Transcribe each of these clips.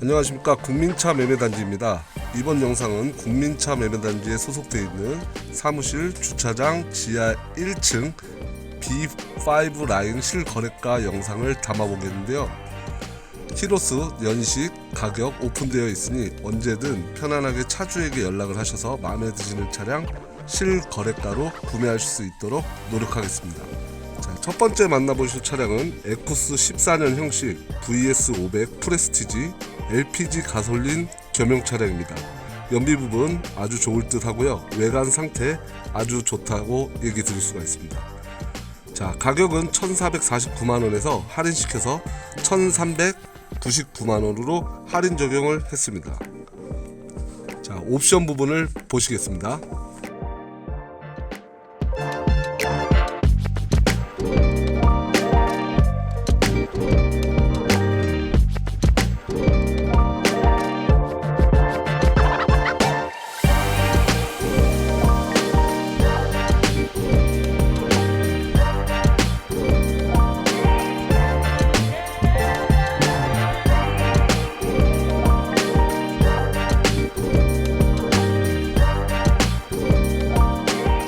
안녕하십니까 국민차 매매단지입니다. 이번 영상은 국민차 매매단지에 소속되어 있는 사무실 주차장 지하 1층 B5 라인 실거래가 영상을 담아보겠는데요. 키로스, 연식, 가격 오픈되어 있으니 언제든 편안하게 차주에게 연락을 하셔서 마음에 드시는 차량 실거래가로 구매하실 수 있도록 노력하겠습니다. 자, 첫 번째 만나보실 차량은 에쿠스 14년 형식 VS500 프레스티지 LPG 가솔린 겸용 차량입니다. 연비 부분 아주 좋을 듯 하고요. 외관 상태 아주 좋다고 얘기 드릴 수가 있습니다. 자, 가격은 1,449만원에서 할인시켜서 1,399만원으로 할인 적용을 했습니다. 자, 옵션 부분을 보시겠습니다.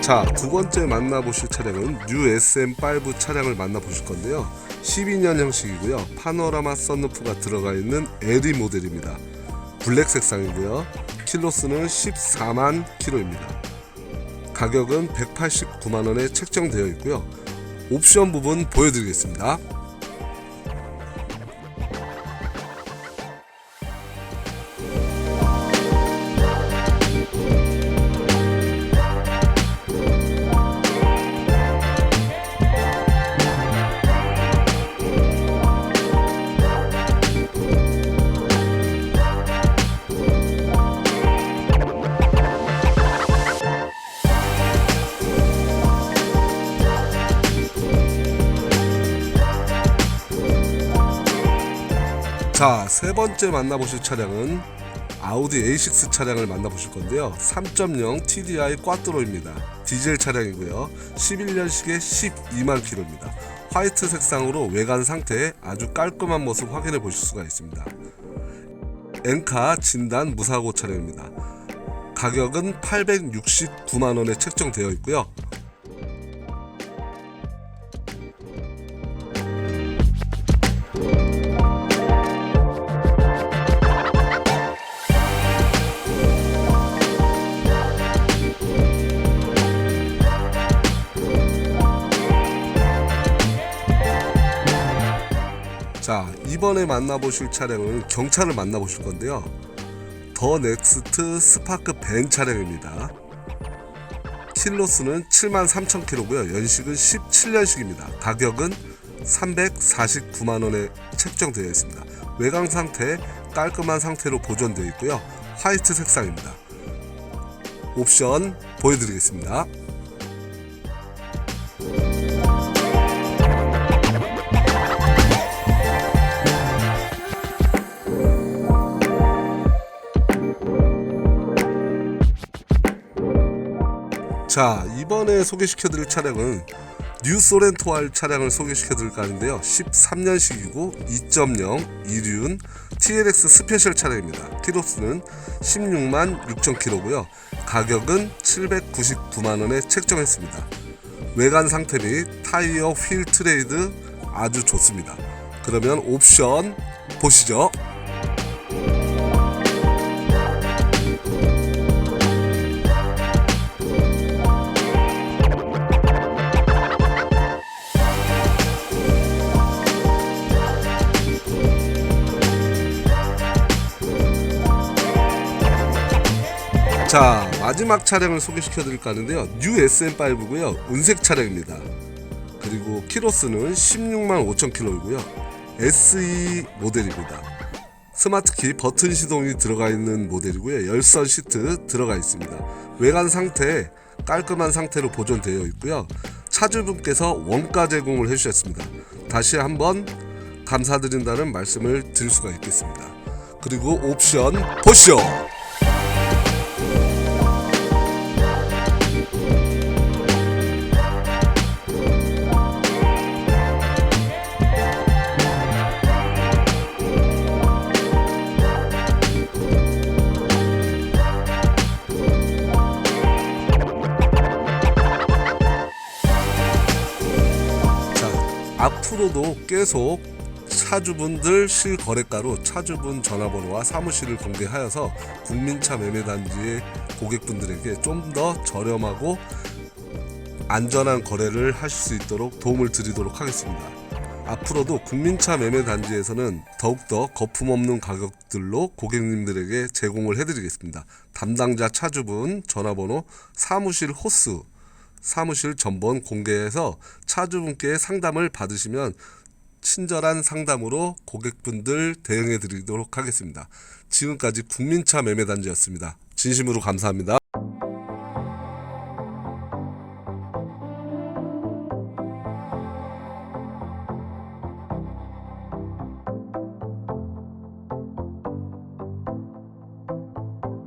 자, 두 번째 만나보실 차량은 뉴 SM5 차량을 만나보실 건데요. 12년 형식이고요. 파노라마 썬루프가 들어가 있는 LE 모델입니다. 블랙 색상이고요. 킬로수는 14만 킬로입니다. 가격은 189만 원에 책정되어 있고요. 옵션 부분 보여드리겠습니다. 자, 세 번째 만나보실 차량은 아우디 A6 차량을 만나보실 건데요. 3.0 TDI 꽈트로입니다. 디젤 차량이고요. 11년식에 12만 킬로입니다. 화이트 색상으로 외관 상태에 아주 깔끔한 모습 확인해 보실 수가 있습니다. 엔카 진단 무사고 차량입니다. 가격은 869만 원에 책정되어 있고요. 자 이번에 만나보실 차량은 경차를 만나보실 건데요. 더 넥스트 스파크 벤 차량입니다. 킬로수는 73,000km고요. 연식은 17년식입니다. 가격은 349만원에 책정되어 있습니다. 외관 상태 깔끔한 상태로 보존되어 있고요. 화이트 색상입니다. 옵션 보여드리겠습니다 자 이번에 소개시켜드릴 차량은 뉴 소렌토알 차량을 소개시켜드릴까 하는데요. 13년식이고 2.0 이륜 TLX 스페셜 차량입니다. 키로수는 16만 6천 킬로고요. 가격은 799만원에 책정했습니다. 외관 상태 및 타이어 휠 트레이드 아주 좋습니다. 그러면 옵션 보시죠 자 마지막 차량을 소개시켜 드릴까 하는데요. 뉴 SM5고요. 은색 차량입니다. 그리고 키로수는 16만 5천 킬로이고요. SE 모델입니다. 스마트키 버튼 시동이 들어가 있는 모델이고요. 열선 시트 들어가 있습니다. 외관 상태 깔끔한 상태로 보존되어 있고요. 차주분께서 원가 제공을 해주셨습니다. 다시 한번 감사드린다는 말씀을 드릴 수가 있겠습니다. 그리고 옵션 보시죠 앞으로도 계속 차주분들 실거래가로 차주분 전화번호와 사무실을 공개하여서 국민차 매매단지의 고객분들에게 좀 더 저렴하고 안전한 거래를 하실 수 있도록 도움을 드리도록 하겠습니다. 앞으로도 국민차 매매 단지에서는 더욱더 거품 없는 가격들로 고객님들에게 제공을 해드리겠습니다. 담당자 차주분 전화번호 사무실 호스 사무실 전번 공개해서 차주분께 상담을 받으시면 친절한 상담으로 고객분들 대응해 드리도록 하겠습니다. 지금까지 국민차 매매 단지였습니다. 진심으로 감사합니다.